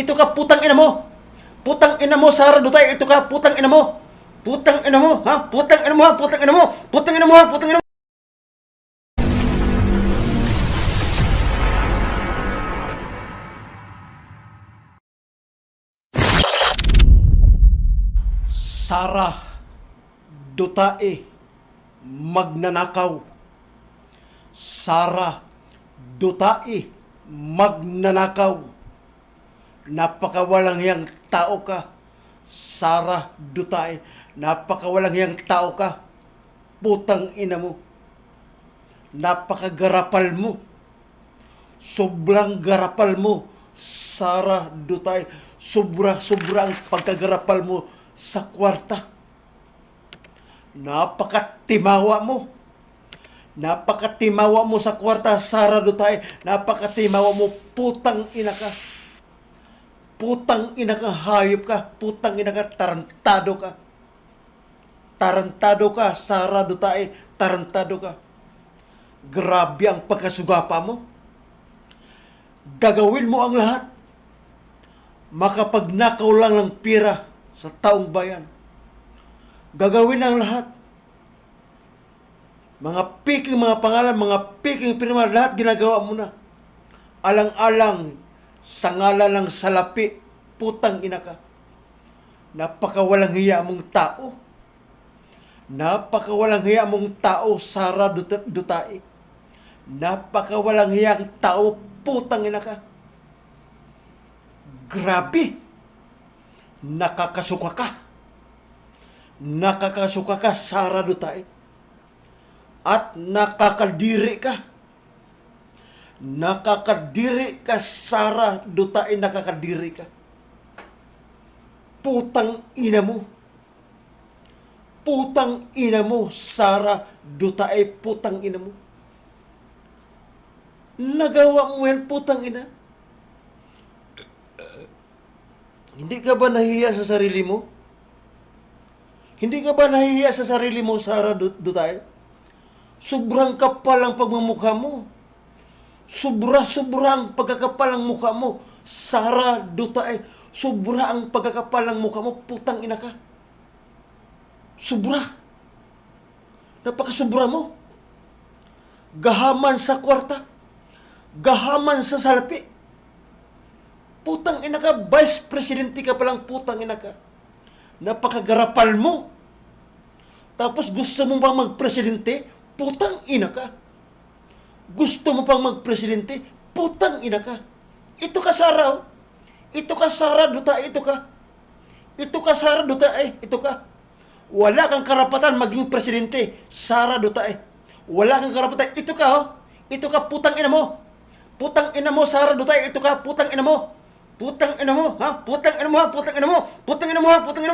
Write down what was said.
Ito ka putang ina mo. Putang ina mo, Sara Dutay. Ito ka putang ina mo. Putang ina mo, ha? Putang ina mo, ha? Putang ina mo. Putang ina mo, ha? Putang ina mo. Sara Dutae magnanakaw. Sara Dutae magnanakaw. Napakawalang hiyang tao ka. Sara Dutae, napakawalang hiyang tao ka. Putang ina mo. Napakagarapal mo. Sobrang garapal mo. Sara Dutay, sobra-sobra ang pagkagarapal mo sa kwarta. Napakatimawa mo. Napakatimawa mo sa kwarta, Sara Dutay. Napakatimawa mo, putang ina ka. Putang ina ka, hayop ka. Putang ina ka, tarantado ka. Tarantado ka, Sara Dutay. Tarantado ka. Grabe ang pagkasugapa mo. Gagawin mo ang lahat. Makapagnakaw lang ng pira sa taong bayan. Gagawin ang lahat. Mga piking mga pangalan, mga piking pirma, lahat ginagawa mo na. Alang-alang sa ngalan ng salapi, putang ina ka. Napakawalang hiya mong tao. Napakawalang hiya mong tao, Sara Dut- Dutae. Napakawalang hiyang tao, putang ina ka. Grabe! Nakakasuka ka. Nakakasuka ka, Sara Dutae. At nakakadiri ka. Nakakadiri ka, Sara Dutae, nakakadiri ka. Putang ina mo. Putang ina mo, Sara Dutae, putang ina mo. Nagawa mo yan, putang ina. Hindi ka ba nahihiya sa sarili mo? Hindi ka ba nahihiya sa sarili mo, Sara Du- Dutay? Sobrang kapal ang pagmamukha mo. Sobra-sobra pagkakapal ng mukha mo. Sara Dutay, sobra ang pagkakapal ng mukha mo. Putang ina ka. Sobra. Napakasobra mo. Gahaman sa kwarta. Gahaman sa salapi. Putang ina ka, vice presidente ka palang putang ina ka. Napakagarapal mo. Tapos gusto mo bang magpresidente? Putang ina ka. Gusto mo pang magpresidente? Putang ina ka. Ito ka Sara, oh. Ito ka Sara Duta, ito ka. Ito ka Sara Duta, eh. Ito ka. Wala kang karapatan maging presidente. Sara Duta, eh. Wala kang karapatan. Ito ka, oh. Ito ka, putang ina mo. Putang ina mo, Sara Duta, ito ka, putang ina mo. Putang ina mo, ha? Putang ina mo, ha? Putang ina mo. Putang ina mo, ha? Putang ina mo.